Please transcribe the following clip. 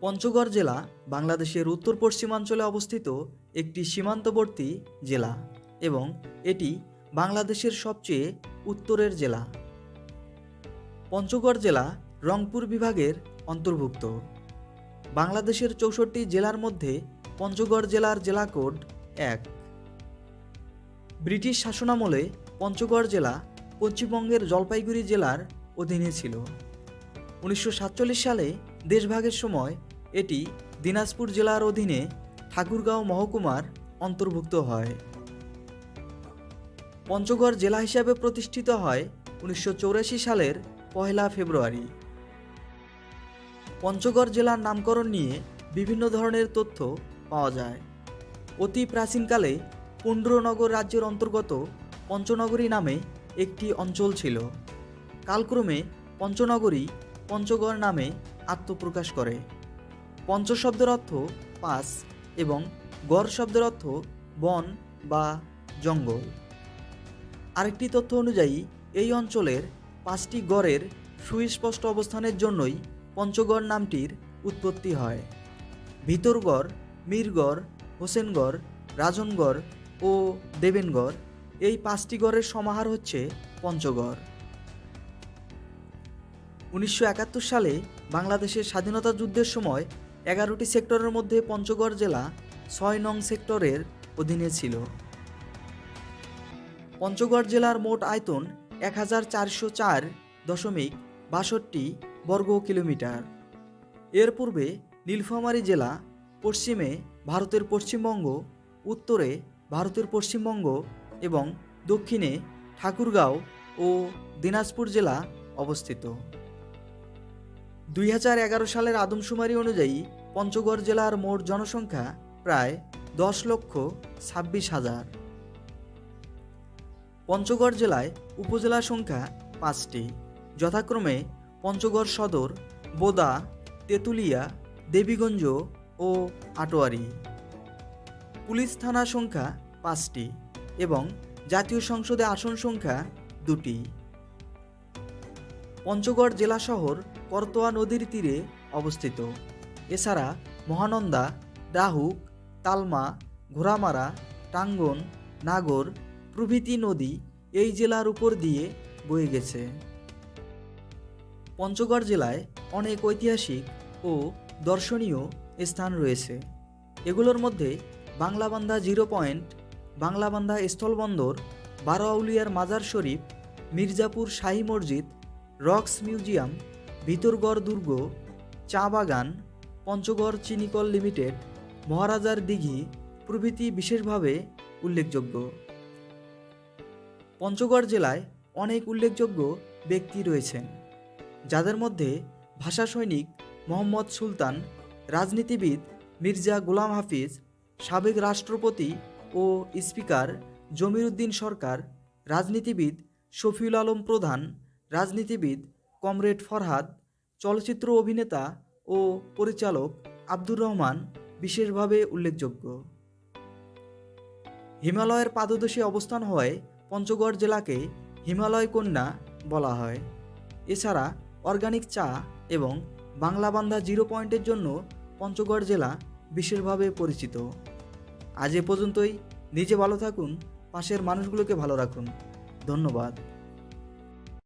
পঞ্চগড় জেলা বাংলাদেশের উত্তর পশ্চিমাঞ্চলে অবস্থিত একটি সীমান্তবর্তী জেলা এবং এটি বাংলাদেশের সবচেয়ে উত্তরের জেলা। পঞ্চগড় জেলা রংপুর বিভাগের অন্তর্ভুক্ত। বাংলাদেশের চৌষট্টি জেলার মধ্যে পঞ্চগড় জেলার জেলা কোড এক। ব্রিটিশ শাসনামলে পঞ্চগড় জেলা পশ্চিমবঙ্গের জলপাইগুড়ি জেলার অধীনে ছিল। উনিশশো সাতচল্লিশ সালে দেশভাগের সময় এটি দিনাজপুর জেলার অধীনে ঠাকুরগাঁও মহকুমার অন্তর্ভুক্ত হয়। পঞ্চগড় জেলা হিসাবে প্রতিষ্ঠিত হয় উনিশশো সালের পহেলা ফেব্রুয়ারি। পঞ্চগড় জেলার নামকরণ নিয়ে বিভিন্ন ধরনের তথ্য পাওয়া যায়। অতি প্রাচীনকালে পুণ্ড্রনগর রাজ্যের অন্তর্গত পঞ্চনগরী নামে একটি অঞ্চল ছিল। কালক্রমে পঞ্চনগরী পঞ্চগড় নামে আত্মপ্রকাশ করে। পঞ্চ শব্দের অর্থ পাঁচ এবং গড় শব্দের অর্থ বন বা জঙ্গল। আরেকটি তথ্য অনুযায়ী, এই অঞ্চলের পাঁচটি গড়ের সুস্পষ্ট অবস্থানের জন্যই পঞ্চগড় নামটির উৎপত্তি হয়। ভিতরগড় মীরগড় হোসেনগড় রাজনগড় ও দেবেনগড় এই পাঁচটি গড়ের সমাহার হচ্ছে পঞ্চগড়। উনিশশো একাত্তর সালে বাংলাদেশের স্বাধীনতা যুদ্ধের সময় এগারোটি সেক্টরের মধ্যে পঞ্চগড় জেলা ছয় নং সেক্টরের অধীনে ছিল। পঞ্চগড় জেলার মোট আয়তন এক হাজার চারশো চার দশমিক বাষট্টি বর্গ কিলোমিটার। এর পূর্বে নীলফামারী জেলা পশ্চিমে ভারতের পশ্চিমবঙ্গ, উত্তরে ভারতের পশ্চিমবঙ্গ এবং দক্ষিণে ঠাকুরগাঁও ও দিনাজপুর জেলা অবস্থিত। দুই হাজার এগারো সালের আদমশুমারি অনুযায়ী পঞ্চগড় জেলার মোট জনসংখ্যা প্রায় দশ লক্ষ ছাব্বিশ হাজার। পঞ্চগড় জেলায় উপজেলা সংখ্যা পাঁচটি। যথাক্রমে পঞ্চগড় সদর, বোদা, তেঁতুলিয়া, দেবীগঞ্জ ও আটোয়ারি। পুলিশ থানা সংখ্যা পাঁচটি এবং জাতীয় সংসদে আসন সংখ্যা দুটি। পঞ্চগড় জেলা শহর করতোয়া নদীর তীরে অবস্থিত। এছাড়া মহানন্দা, ডাহুক, তালমা, ঘোড়ামারা, টাঙ্গন, নাগর প্রভৃতি নদী এই জেলার উপর দিয়ে বয়ে গেছে। পঞ্চগড় জেলায় অনেক ঐতিহাসিক ও দর্শনীয় স্থান রয়েছে। এগুলোর মধ্যে বাংলাবান্ধা জিরো পয়েন্ট, বাংলাবান্ধা স্থলবন্দর বারো আউলিয়ার মাজার শরীফ, মির্জাপুর শাহী মসজিদ রক্স মিউজিয়াম, ভিতরগড় দুর্গ, চা বাগান, পঞ্চগড় চিনিকল লিমিটেড, মহারাজার দিঘি প্রভৃতি বিশেষভাবে উল্লেখযোগ্য। পঞ্চগড় জেলায় অনেক উল্লেখযোগ্য ব্যক্তি রয়েছেন, যাদের মধ্যে ভাষা সৈনিক মোহাম্মদ সুলতান, রাজনীতিবিদ মির্জা গোলাম হাফিজ, সাবেক রাষ্ট্রপতি ও স্পিকার জমির উদ্দিন সরকার, রাজনীতিবিদ শফিউল আলম প্রধান রাজনীতিবিদ কমরেড ফরহাদ, চলচ্চিত্র অভিনেতা ও পরিচালক আব্দুর রহমান বিশেষভাবে উল্লেখযোগ্য। হিমালয়ের পাদদেশে অবস্থান হওয়ায় পঞ্চগড় জেলাকে হিমালয় কন্যা বলা হয়। এছাড়া অর্গানিক চা এবং বাংলাবান্ধা জিরো পয়েন্টের জন্য পঞ্চগড় জেলা বিশেষভাবে পরিচিত। আজ এ পর্যন্তই। নিজে ভালো থাকুন, পাশের মানুষগুলোকে ভালো রাখুন। ধন্যবাদ।